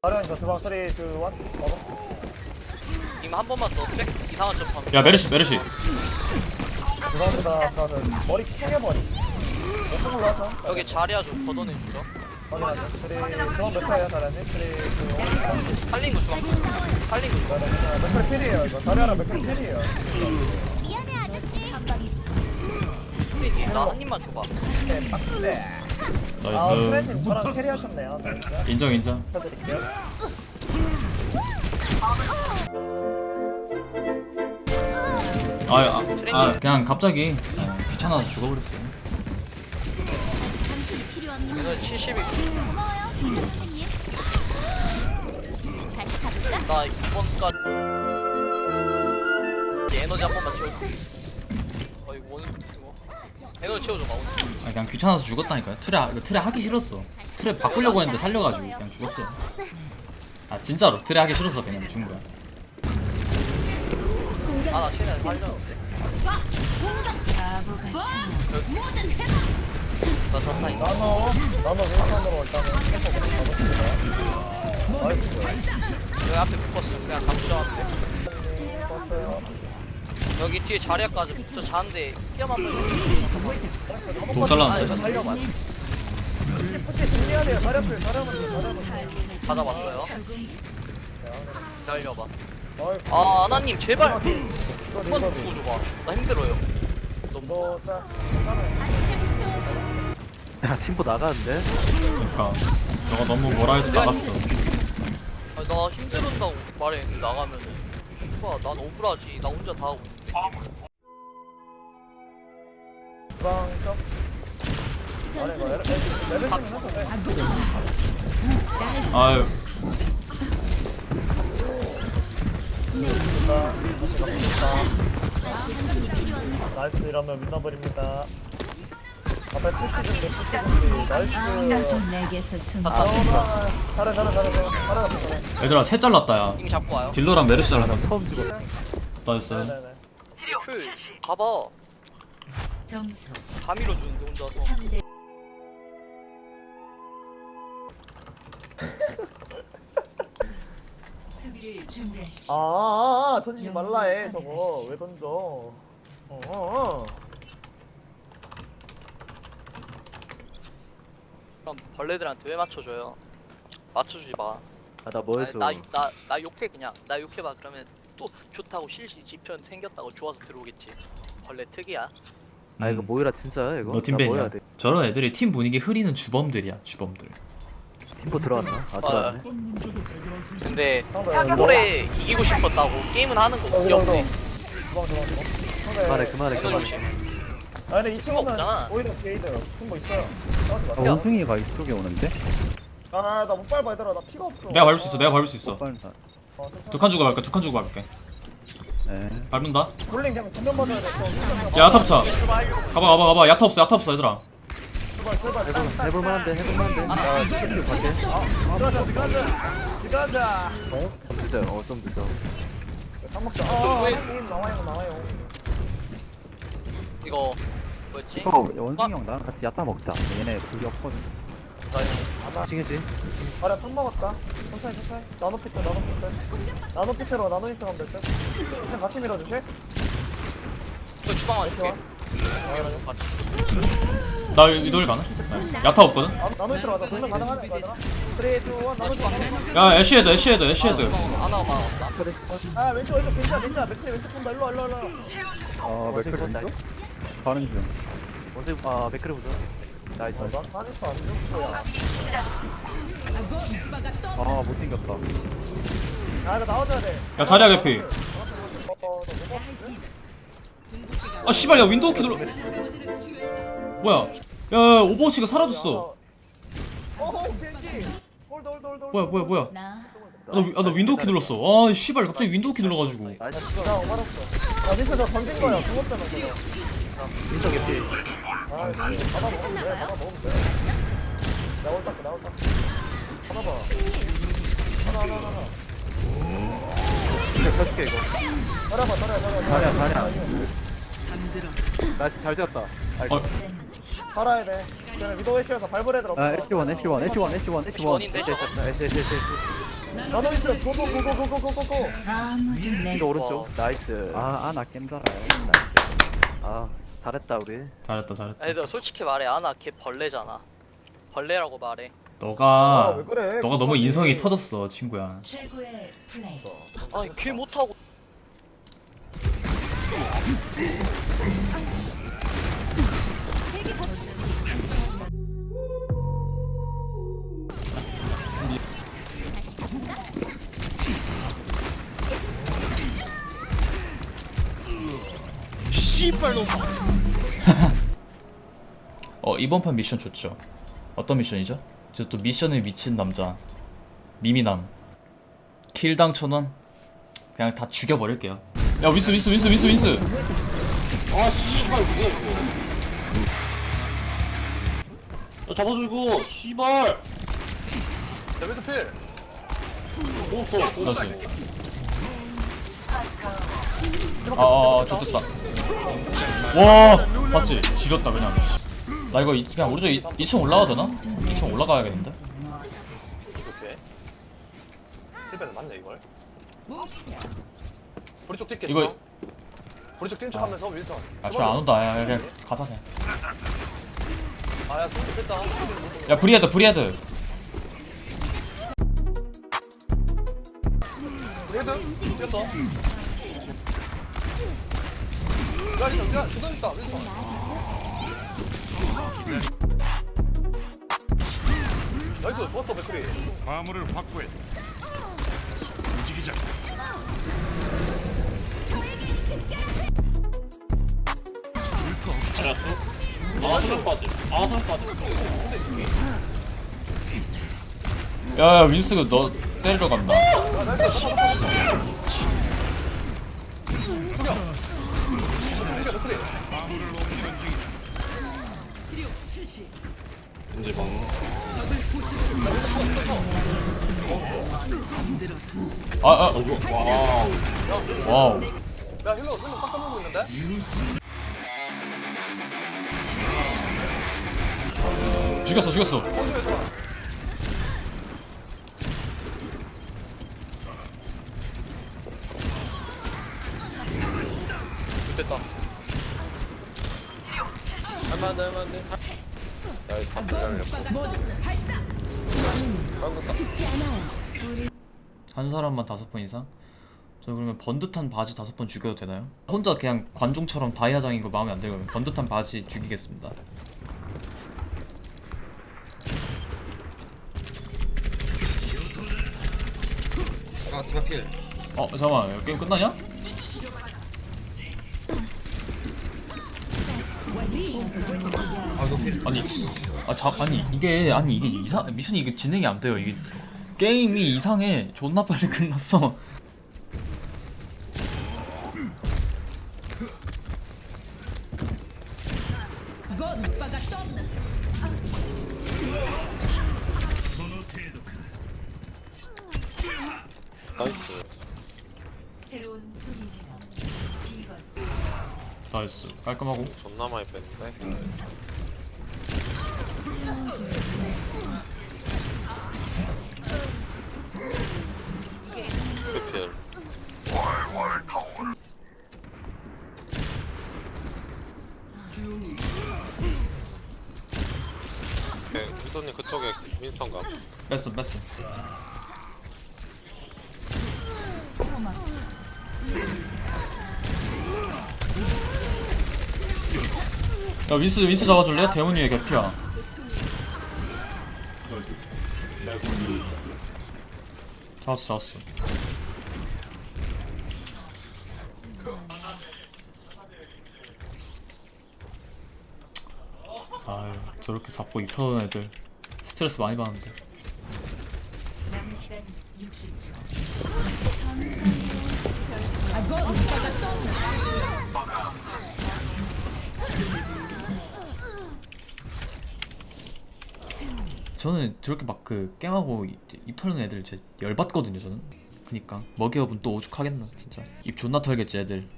아련 저 주방 3, 2, 1 먹어 님 한 번만 더 백 이상한 점 하면 야 메르시 메르시. 주방보다. 나는 머리 챙겨버리. 못 올라왔어. 여기 자리야 좀 걷어내주죠. 확인하자 3 주방 몇 차야 잘하지? 3, 2, 1 살린 거 주방 살린 거 주방 맥클 필이에요 이거? 자리하랑 맥클 필이에요? 미안해 아저씨. 나한 입만 줘봐. 네 빡세 아 나이스 프렌님 저랑 캐리하셨네요 나이스 인정 인정 축하드릴게요 아, 아, 아 그냥 갑자기 아, 귀찮아서 죽어버렸어요. 이거 70이 고마워요, 선생님. 다시 가볼까? 나 2번까지 에너지 한 번만 채워줘 어 이거 원수 이거 채워줘봐 원수 아, 그냥 귀찮아서 죽었다니까요. 틀에 하- 틀에 하기 싫었어. 틀에 바꾸려고 했는데 살려가지고 그냥 죽었어. 아 진짜로 틀에 하기 싫어서 그냥 죽은 거야. 아나 최대한 살렸는데 나 있나? 나노 나노 윈선으로 일단은 캠퍼 가보겠습니다. 나이스 여기 앞에 묶었어. 그냥 감시하는데. 떴어요 여기 뒤에 자리야까지 붙어 자는데 살려봐 자력필 자력은 자력은 받아봤어요. 기다려봐. 어이 아 아나님 제발. 이거 한번 죽어줘봐. 나 힘들어요. 너 짜, 괜찮아요. 야 팀보 나가는데? 그러니까. 너가 너무 뭐라 해서 나갔어. 아, 나 힘들은다고 말했는데 나가면은. 오빠 난 억울하지. 나 혼자 다 하고. 주 방 쪽. 아니, 이거 레- 레- 레벨 좀 해도 돼. 아유 좋다. 다시 가봅시다. 나이스 이러면 민나버립니다. 앞에 푸시 준비, 푸시 준비. 나이스. 내게서 숨다 아, 땄어 잘해, 잘해, 잘해, 잘해. 잘해, 잘해. 얘들아 셋 잘랐다 야 이미 잡고 와요 딜러랑 메르시 잘랐다 처음 죽었어 나이스 네네네. 풀 가봐. 점수. 다 밀어주는데 혼자서. 3대. 수비를 준비하십시오. 아, 아, 아, 던지지 말라 해, 저거. 왜 던져? 어, 어, 어. 그럼 벌레들한테 왜 맞춰줘요? 맞춰주지 마. 아나 뭐 해줘 나, 나, 나 욕해 그냥. 나 욕해봐 그러면 또 좋다고 실시 지편 생겼다고 좋아서 들어오겠지 벌레 특이야 아 이거 모이라 진짜야 이거? 너 팀벤이야? 저런 애들이 팀 분위기 흐리는 주범들이야 주범들 팀보 들어왔나? 아 들어왔네 근데 올해 이기고 싶었다고 게임은 하는 거 여기, 여기, 귀엽네 그만해 그만해 그만해 아 근데 이 친구는 없잖아. 오히려 게이드 큰거 있어요 싸우지 아, 마. 원숭이가 이쪽에 오는데? 아나 못 밟아 얘들아 나 피가 없어 내가 밟을 수 있어 내가 밟을 수 있어 빨다. 어. 두 칸 주고 밟을게 두 칸 주고 밟을게. 네. 밟는다? 롤링 그냥 전면 맞아야 돼 어, 야 야타 가봐 가봐 가봐. 야타 없어 야타 없어 얘들아. 해볼, 해볼만한데 해볼만한데. 나 스킬 갈게. 들어가자 들어가자 들어가자 어? 좀 늦어요. 어좀 늦어. 밥 먹자. 아 게임 나와요 나와요. 이거 뭐였지? 저 원숭이 형 나랑 같이 야타 먹자. 얘네 불이 없거든. 칭해지 아래 탕 먹었다. 천천히 천천히. 나노 피트 나노 피트. 나노 피트로 나노 인스 가면 될 듯. 그냥 같이 밀어주실? 이거 주방만 줄게. 어, 나 이돌 가나? 나이스. 야타 없거든? 나- 나노 인스로 가자. 전면 이거 얘들아 3, 2, 1 나노 인스 야 애쉬헤드 애쉬헤드 애쉬헤드. 아 왼쪽 왼쪽 괜찮아 괜찮아. 맥크리 왼쪽 본다 일로 와 일로 와 일로 와. 아, 맥클 본다. 왼쪽? 가는 중. 아 맥크리 보자 나이스 어, 나안 좋을 거야 아, 못 생겼다. 아 이거 나와줘야 돼야 자리야 개피 어? 아 씨발 야 윈도우 키 눌러 뭐야 야 오버워치가 사라졌어 어, 겐지. 홀드 홀드 홀드. 뭐야 뭐야 뭐야 나 나, 위- 아, 나 윈도우 키 눌렀어 아 씨발 갑자기 윈도우 키 눌러가지고 나이스 야, 말았어. 야, 민서 저 던진 거야. 죽었잖아, 저거. 인성 개피 아 이거 받아 먹으면 돼 받아 먹으면 돼 나올 딱 나올 딱 받아 봐 하나 하나 하나 진짜 펴줄게 이거 따라 봐 따라 따라 다리야 다리야 나잘 되었다 어. 살아야 돼 그냥 위도 애쉬에서 발볼에 들어 아 애쉬원 애쉬원 애쉬원 애쉬원 애쉬원 애쉬원인데, 애쉬 애쉬 애쉬 나도 있어 고고 고고 고고 고고 고고 아무도 내 애쉬 오른쪽 나이스 아아 나 겜 잘해 나이스 아 잘했다 우리. 잘했다 잘했다. 아니 너 솔직히 말해. 아나 걔 벌레잖아. 벌레라고 말해. 너가 아왜 그래? 너가 너무 인성이 터졌어 친구야. 최고의 플레이. 아니 걔 못하고 어 이번 판 미션 좋죠. 어떤 미션이죠? 저 또 미션에 미친 남자. 미미남. 킬당 천원. 그냥 다 죽여버릴게요. 야 윈스 윈스 윈스 윈스 윈스. 아 씨발 뭐야 이거 야 잡아줘 이거 씨발. 여기서 필. 뭐 없어. 뭐 없어 나이스. 아아 좋됐다 와 봤지? 지렸다 그냥. 나 이거 이- 그냥 오른쪽 2층 올라가도 되나? 2층 올라가야겠는데? 오케이 필배는 맞네 이걸? 우리 쪽 뛸게 이거- 우리 쪽 뛴척 하면서 윌son 아 저기 안 온다. 야, 야, 그냥 가자 그냥. 아야 승리 됐다. 야 브리헤드 브리헤드. 헤드? 뛰었어 야 이거 야 계단 있다 윌son 나이스 좋았어 맥크리 화물을 확보해. 움직이자. 잘했어 아 소름 빠짐 아 소름 빠짐 야 야 윈스가 너 때리러 간다 야 나이스 죽여 아아. 와우. 와우 야 힐러 힐러 싹 까먹고 있는데? 죽였어 죽였어. 됐다. 할만한데 할만한데? 나이스. 죽지 않아요. 한 사람만 다섯 번 이상? 저 그러면 번듯한 바지 다섯 번 죽여도 되나요? 혼자 그냥 관종처럼 다이아장인 거 마음에 안 들면 번듯한 바지 죽이겠습니다 어 잠깐만 이거 게임 끝나냐? 아니 아 자, 아니 이게 아니 이게 이상 미션이 이게 진행이 안 돼요 이게 게임이 이상해. 존나 빨리 끝났어. 나이스. 새로운 수비 지점. 이거지. 나이스. 깔끔하고. 존나 많이 뺐는데? 스펠 후드님 그쪽에 윈스턴 가. 뺐어 뺐어. 야 윈스 윈스 잡아줄래? 대문이의 개피야. 잡았어 잡았어 아유 저렇게 잡고 입 터는 애들 스트레스 많이 받는데. 남은 시간 60초. 저는 저렇게 막그 입, 입 털는 애들 진짜 열받거든요 저는. 그니까 먹이업은 또 오죽하겠나 진짜. 입 존나 털겠지 애들